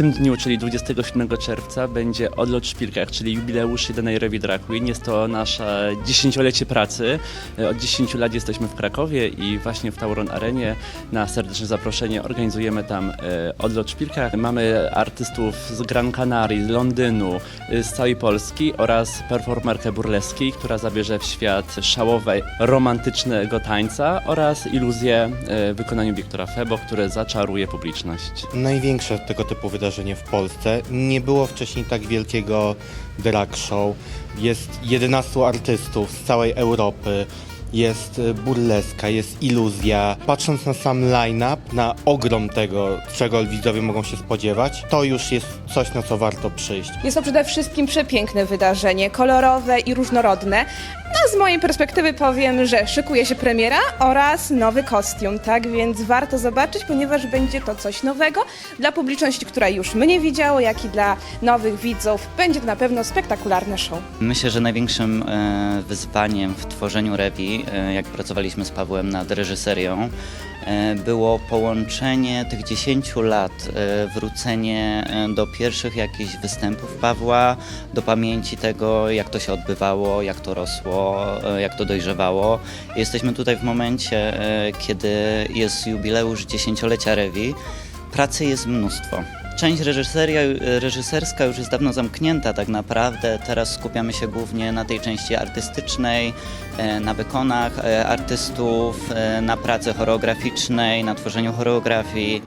tym dniu, czyli 27 czerwca, będzie odlot w szpilkach, czyli jubileusz jedynej Rewi Drag Queen. Jest to nasze dziesięciolecie pracy. E, Od 10 lat jesteśmy w Krakowie i właśnie w Tauron Arenie na serdeczne zaproszenie organizujemy tam e, odlot w szpilkach. Mamy artystów z Gran Canaria, z Londynu, e, z całej Polski oraz performerkę burleski, która zabierze w świat szałowe, romantycznego tańca oraz iluzję w wykonaniu Wiktora Febo, które zaczaruje publiczność. Największe tego typu wydarzenie w Polsce. Nie było wcześniej tak wielkiego drag show. Jest 11 artystów z całej Europy. Jest y, burleska, jest iluzja. Patrząc na sam line-up, na ogrom tego, czego widzowie mogą się spodziewać, to już jest coś, na co warto przyjść. Jest to przede wszystkim przepiękne wydarzenie, kolorowe i różnorodne. No z mojej perspektywy powiem, że szykuje się premiera oraz nowy kostium, tak więc warto zobaczyć, ponieważ będzie to coś nowego dla publiczności, która już mnie widziało, jak i dla nowych widzów. Będzie to na pewno spektakularne show. Myślę, że największym e, wyzwaniem w tworzeniu Rewi, e, jak pracowaliśmy z Pawłem nad reżyserią, e, było połączenie tych 10 lat, e, wrócenie do pierwszych jakichś występów Pawła, do pamięci tego, jak to się odbywało, jak to rosło, jak to dojrzewało. Jesteśmy tutaj w momencie, kiedy jest jubileusz dziesięciolecia Rewi. Pracy jest mnóstwo. Część reżyseria, reżyserska już jest dawno zamknięta tak naprawdę. Teraz skupiamy się głównie na tej części artystycznej, e, na wykonach e, artystów, e, na pracy choreograficznej, na tworzeniu choreografii.